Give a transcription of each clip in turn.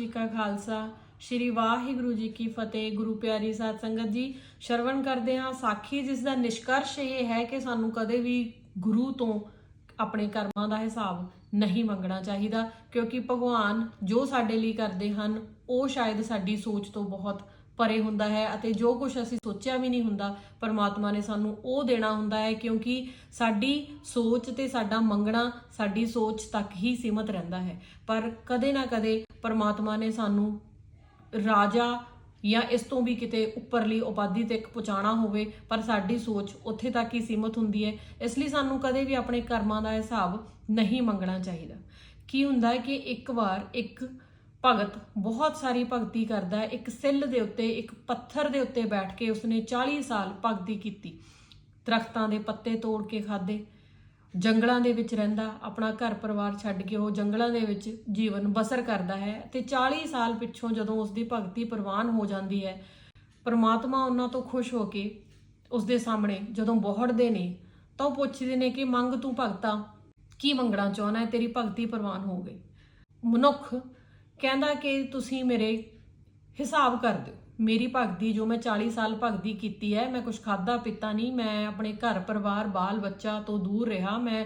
ਜੀ ਕਾ ਖਾਲਸਾ। ਸ਼੍ਰੀ ਵਾਹਿਗੁਰੂ ਜੀ ਕੀ ਫਤਿਹ। ਗੁਰੂ ਪਿਆਰੀ ਸਾਧ ਸੰਗਤ ਜੀ, ਸ਼ਰਵਣ ਕਰਦੇ ਹਾਂ। ਸਾਖੀ ਜਿਸ ਦਾ ਨਿਸ਼ਕਰਸ਼ ਇਹ ਹੈ ਕਿ ਸਾਨੂੰ ਕਦੇ ਵੀ ਗੁਰੂ ਤੋਂ ਆਪਣੇ ਕਰਮਾਂ ਦਾ ਹਿਸਾਬ ਨਹੀਂ ਮੰਗਣਾ ਚਾਹੀਦਾ, ਕਿਉਂਕਿ ਭਗਵਾਨ ਜੋ ਸਾਡੇ ਲਈ ਕਰਦੇ ਹਨ, ਉਹ ਸ਼ਾਇਦ ਸਾਡੀ ਸੋਚ ਤੋਂ ਬਹੁਤ ਪਰੇ ਹੁੰਦਾ ਹੈ ਅਤੇ ਜੋ ਕੁਝ ਅਸੀਂ ਸੋਚਿਆ ਵੀ ਨਹੀਂ ਹੁੰਦਾ, ਪਰਮਾਤਮਾ ਨੇ ਸਾਨੂੰ ਉਹ ਦੇਣਾ ਹੁੰਦਾ ਹੈ ਕਿਉਂਕਿ ਸਾਡੀ ਸੋਚ ਤੇ ਸਾਡਾ ਮੰਗਣਾ ਸਾਡੀ ਸੋਚ ਤੱਕ ਹੀ ਸੀਮਤ ਰਹਿੰਦਾ ਹੈ। ਪਰ ਕਦੇ ਨਾ ਕਦੇ ਪਰਮਾਤਮਾ ਨੇ ਸਾਨੂੰ ਰਾਜਾ ਜਾਂ ਇਸ ਤੋਂ ਵੀ ਕਿਤੇ ਉੱਪਰਲੀ ਉਪਾਧੀ ਤੱਕ ਪਹੁੰਚਾਣਾ ਹੋਵੇ, ਪਰ ਸਾਡੀ ਸੋਚ ਉੱਥੇ ਤੱਕ ਹੀ ਸੀਮਤ ਹੁੰਦੀ ਹੈ। ਇਸ ਲਈ ਸਾਨੂੰ ਕਦੇ ਵੀ ਆਪਣੇ ਕਰਮਾਂ ਦਾ ਹਿਸਾਬ ਨਹੀਂ ਮੰਗਣਾ ਚਾਹੀਦਾ। ਕੀ ਹੁੰਦਾ ਹੈ ਕਿ ਇੱਕ ਵਾਰ ਇੱਕ ਭਗਤ ਬਹੁਤ ਸਾਰੀ ਭਗਤੀ ਕਰਦਾ ਹੈ। ਇੱਕ ਸਿੱਲ ਦੇ ਉੱਤੇ, ਇੱਕ ਪੱਥਰ ਦੇ ਉੱਤੇ ਬੈਠ ਕੇ ਉਸਨੇ 40 ਸਾਲ ਭਗਤੀ ਕੀਤੀ। ਦਰਖਤਾਂ ਦੇ ਪੱਤੇ ਤੋੜ ਕੇ ਖਾਦੇ ਜੰਗਲਾਂ ਦੇ ਵਿੱਚ ਰਹਿੰਦਾ, ਆਪਣਾ ਘਰ ਪਰਿਵਾਰ ਛੱਡ ਕੇ ਉਹ ਜੰਗਲਾਂ ਦੇ ਵਿੱਚ ਜੀਵਨ ਬਸਰ ਕਰਦਾ ਹੈ ਤੇ 40 ਸਾਲ ਪਿੱਛੋਂ ਜਦੋਂ ਉਸ ਦੀ ਭਗਤੀ ਪ੍ਰਵਾਨ ਹੋ ਜਾਂਦੀ ਹੈ, ਪਰਮਾਤਮਾ ਉਹਨਾਂ ਤੋਂ ਖੁਸ਼ ਹੋ ਕੇ ਉਸ ਦੇ ਸਾਹਮਣੇ ਜਦੋਂ ਬੋਹੜਦੇ ਨੇ, ਤਾਂ ਉਹ ਪੁੱਛਦੇ ਨੇ ਕਿ ਮੰਗ ਤੂੰ ਭਗਤਾ, ਕੀ ਮੰਗਣਾ ਚਾਹੁੰਦਾ ਹੈ? ਤੇਰੀ ਭਗਤੀ ਪ੍ਰਵਾਨ ਹੋ ਗਈ। ਮਨੁੱਖ ਕਹਿੰਦਾ ਕਿ ਤੁਸੀਂ ਮੇਰੇ ਹਿਸਾਬ ਕਰ ਦਿਓ। ਮੇਰੀ ਭਗਤੀ, ਜੋ ਮੈਂ 40 ਸਾਲ ਭਗਤੀ ਕੀਤੀ ਹੈ, ਮੈਂ ਕੁਝ ਖਾਦਾ ਪੀਤਾ ਨਹੀਂ, ਮੈਂ ਆਪਣੇ ਘਰ ਪਰਿਵਾਰ, ਬਾਲ ਬੱਚਾ ਤੋਂ ਦੂਰ ਰਿਹਾ, ਮੈਂ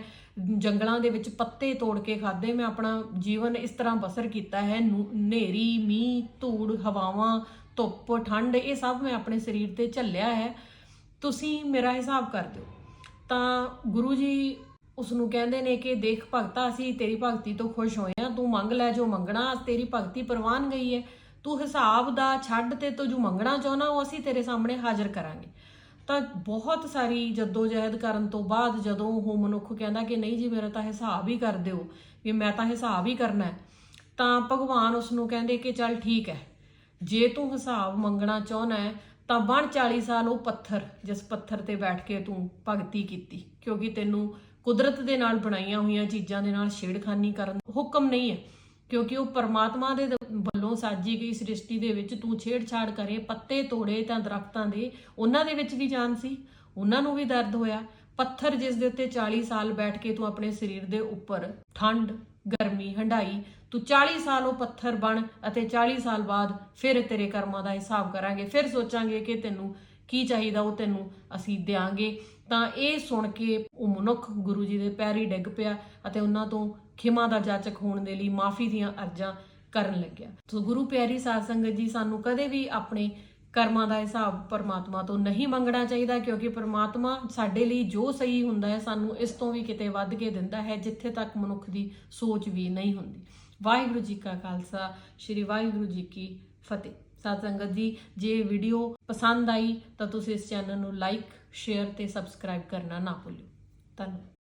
ਜੰਗਲਾਂ ਦੇ ਵਿੱਚ ਪੱਤੇ ਤੋੜ ਕੇ ਖਾਦੇ ਮੈਂ ਆਪਣਾ ਜੀਵਨ ਇਸ ਤਰ੍ਹਾਂ ਬਸਰ ਕੀਤਾ ਹੈ, ਨੂੰ- ਹਨੇਰੀ, ਮੀਂਹ, ਧੂੜ, ਹਵਾਵਾਂ, ਧੁੱਪ, ਠੰਡ, ਇਹ ਸਭ ਮੈਂ ਆਪਣੇ ਸਰੀਰ ਤੇ ਝੱਲਿਆ ਹੈ। ਤੁਸੀਂ ਮੇਰਾ ਹਿਸਾਬ ਕਰ ਦਿਓ। ਤਾਂ ਗੁਰੂ ਜੀ ਉਸ ਨੂੰ ਕਹਿੰਦੇ ਨੇ ਕਿ ਦੇਖ ਭਗਤਾ, ਅਸੀਂ ਤੇਰੀ ਭਗਤੀ ਤੋਂ ਖੁਸ਼ ਹੋਏ ਆ ਤੂੰ ਮੰਗ ਲੈ ਜੋ ਮੰਗਣਾ, ਤੇਰੀ ਭਗਤੀ ਪ੍ਰਵਾਨ ਗਈ ਹੈ। ਤੂੰ ਹਿਸਾਬ ਦਾ ਛੱਡ ਤੇ ਤੂੰ ਜੋ ਮੰਗਣਾ ਚਾਹਨਾ ਉਹ ਅਸੀਂ ਤੇਰੇ ਸਾਹਮਣੇ ਹਾਜ਼ਰ ਕਰਾਂਗੇ। ਤਾਂ ਬਹੁਤ ਸਾਰੀ ਜਦੋਜਹਿਦ ਕਰਨ ਤੋਂ ਬਾਅਦ ਜਦੋਂ ਉਹ ਮਨੁੱਖ ਕਹਿੰਦਾ ਕਿ ਨਹੀਂ ਜੀ, ਮੇਰਾ ਤਾਂ ਹਿਸਾਬ ਹੀ ਕਰ ਦਿਓ, ਵੀ ਮੈਂ ਤਾਂ ਹਿਸਾਬ ਹੀ ਕਰਨਾ ਹੈ, ਤਾਂ ਭਗਵਾਨ ਉਸ ਨੂੰ ਕਹਿੰਦੇ ਕਿ ਚੱਲ ਠੀਕ ਹੈ, ਜੇ ਤੂੰ ਹਿਸਾਬ ਮੰਗਣਾ ਚਾਹਨਾ ਹੈ, ਤਾਂ ਬਣ 40 ਸਾਲ ਉਹ ਪੱਥਰ, ਜਿਸ ਪੱਥਰ ਤੇ ਬੈਠ ਕੇ ਤੂੰ ਭਗਤੀ ਕੀਤੀ, ਕਿਉਂਕਿ ਤੈਨੂੰ ਕੁਦਰਤ ਦੇ ਨਾਲ ਬਣਾਈਆਂ ਹੋਈਆਂ ਚੀਜ਼ਾਂ ਦੇ ਨਾਲ ਛੇੜਖਾਨੀ ਕਰਨ ਹੁਕਮ ਨਹੀਂ ਹੈ, ਕਿਉਂਕਿ ਉਹ ਪਰਮਾਤਮਾ ਦੇ ਵੱਲੋਂ ਸਾਜੀ ਗਈ ਸ੍ਰਿਸ਼ਟੀ ਦੇ ਵਿੱਚ ਤੂੰ ਛੇੜਛਾੜ ਕਰੇ, ਪੱਤੇ ਤੋੜੇ ਤਾਂ ਦਰਖਤਾਂ ਦੇ, ਉਹਨਾਂ ਦੇ ਵਿੱਚ ਵੀ ਜਾਨ ਸੀ, ਉਹਨਾਂ ਨੂੰ ਵੀ ਦਰਦ ਹੋਇਆ। ਪੱਥਰ ਜਿਸ ਦੇ ਉੱਤੇ 40 ਸਾਲ ਬੈਠ ਕੇ ਤੂੰ ਆਪਣੇ ਸਰੀਰ ਦੇ ਉੱਪਰ ਠੰਡ, ਗਰਮੀ ਹੰਡਾਈ ਤੂੰ 40 ਸਾਲ ਉਹ ਪੱਥਰ ਬਣ ਅਤੇ 40 ਸਾਲ ਬਾਅਦ ਫਿਰ ਤੇਰੇ ਕਰਮਾਂ ਦਾ ਹਿਸਾਬ ਕਰਾਂਗੇ, ਫਿਰ ਸੋਚਾਂਗੇ ਕਿ ਤੈਨੂੰ ਕੀ ਚਾਹੀਦਾ ਉਹ ਤੈਨੂੰ ਅਸੀਂ ਦਿਆਂਗੇ। ਤਾਂ ਇਹ ਸੁਣ ਕੇ ਉਹ ਮਨੁੱਖ ਗੁਰੂ ਜੀ ਦੇ ਪੈਰੀ ਡਿੱਗ ਪਿਆ ਅਤੇ ਉਹਨਾਂ ਤੋਂ ਖਿਮਾ ਦਾ ਜਾਚਕ ਹੋਣ ਦੇ ਲਈ ਮਾਫੀ ਦੀਆਂ ਅਰਜ਼ਾਂ ਕਰਨ ਲੱਗਿਆ। ਸੋ ਗੁਰੂ ਪਿਆਰੀ ਸਾਧ ਸੰਗਤ ਜੀ, ਸਾਨੂੰ ਕਦੇ ਵੀ ਆਪਣੇ ਕਰਮਾਂ ਦਾ ਹਿਸਾਬ ਪਰਮਾਤਮਾ ਤੋਂ ਨਹੀਂ ਮੰਗਣਾ ਚਾਹੀਦਾ ਕਿਉਂਕਿ ਪਰਮਾਤਮਾ ਸਾਡੇ ਲਈ ਜੋ ਸਹੀ ਹੁੰਦਾ ਹੈ, ਸਾਨੂੰ ਇਸ ਤੋਂ ਵੀ ਕਿਤੇ ਵੱਧ ਕੇ ਦਿੰਦਾ ਹੈ, ਜਿੱਥੇ ਤੱਕ ਮਨੁੱਖ ਦੀ ਸੋਚ ਵੀ ਨਹੀਂ ਹੁੰਦੀ। ਵਾਹਿਗੁਰੂ ਜੀ ਕਾ ਖਾਲਸਾ, ਸ੍ਰੀ ਵਾਹਿਗੁਰੂ ਜੀ ਕੀ ਫਤਿਹ। ਸਾਧ ਸੰਗਤ ਜੀ। ਜੇ ਵੀਡੀਓ ਪਸੰਦ ਆਈ ਤਾਂ ਤੁਸੀਂ ਇਸ ਚੈਨਲ ਨੂੰ ਲਾਈਕ ਸ਼ੇਅਰ ਤੇ ਸਬਸਕ੍ਰਾਈਬ ਕਰਨਾ ਨਾ ਭੁੱਲਿਓ। ਧੰਨਵਾਦ।